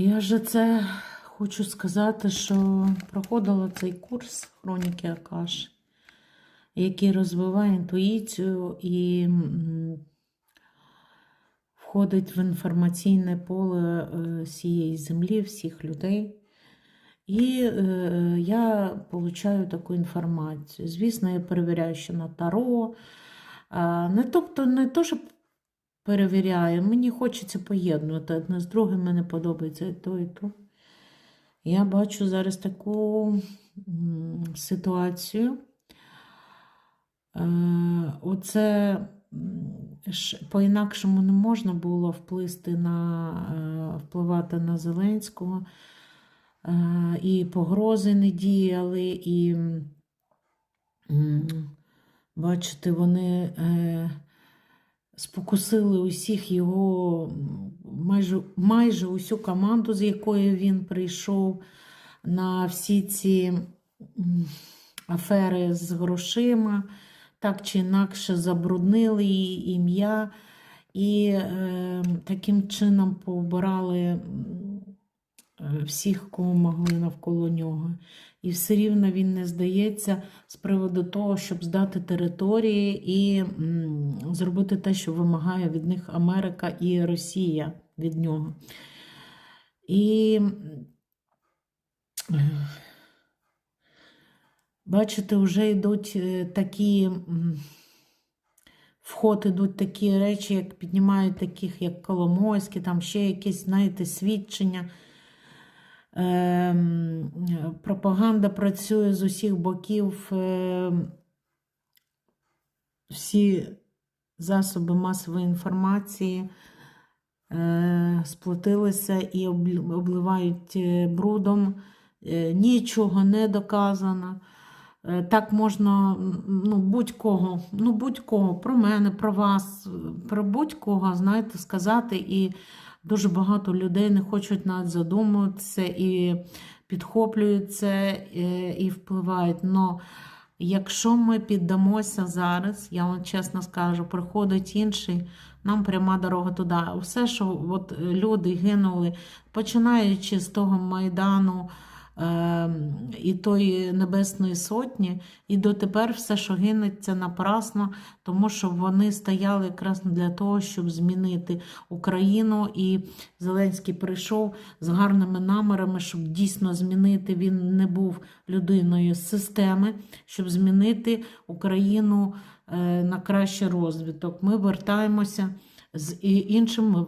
Я же це хочу сказати, що проходила цей курс хроніки Акаш, який розвиває інтуїцію і входить в інформаційне поле е, всієї землі, всіх людей. І е, я получаю таку інформацію. Звісно, я перевіряю, що на Таро. Не, тобто, не то, що перевіряю, мені хочеться поєднувати одне з другим, мені подобається і то, і то. Я бачу зараз таку ситуацію. Е, Оце по-інакшому не можна було вплисти на, е, впливати на Зеленського. Е, І погрози не діяли, і бачите, вони спокусили усіх його, майже, майже усю команду, з якої він прийшов на всі ці афери з грошима, так чи інакше забруднили її ім'я. І е, таким чином е, всіх, кого могли навколо нього. І все рівно він не здається з приводу того, щоб здати території і зробити те, що вимагає від них Америка і Росія від нього. І е, бачите, вже йдуть е, такі. м, В ідуть такі речі, як піднімають таких, як Коломойський, там ще якісь, знаєте, свідчення. Ем, пропаганда працює з усіх боків. Ем, всі засоби масової інформації е, сплотилися і обливають е, брудом. Е, нічого не доказано. Так можна ну, будь-кого, ну, будь-кого, про мене, про вас, про будь-кого, знаєте, сказати. І дуже багато людей не хочуть навіть задумуватися і підхоплюються е, і впливають. Но якщо ми піддамося зараз, я вам чесно скажу, приходить інший, нам пряма дорога туди. Все, що от люди гинули, починаючи з того Майдану і тої Небесної Сотні, і дотепер все, що гине, це напрасно, тому що вони стояли якраз для того, щоб змінити Україну. І Зеленський прийшов з гарними намірами, щоб дійсно змінити. Він не був людиною з системи, щоб змінити Україну е, на кращий розвиток. Ми вертаємося з іншим.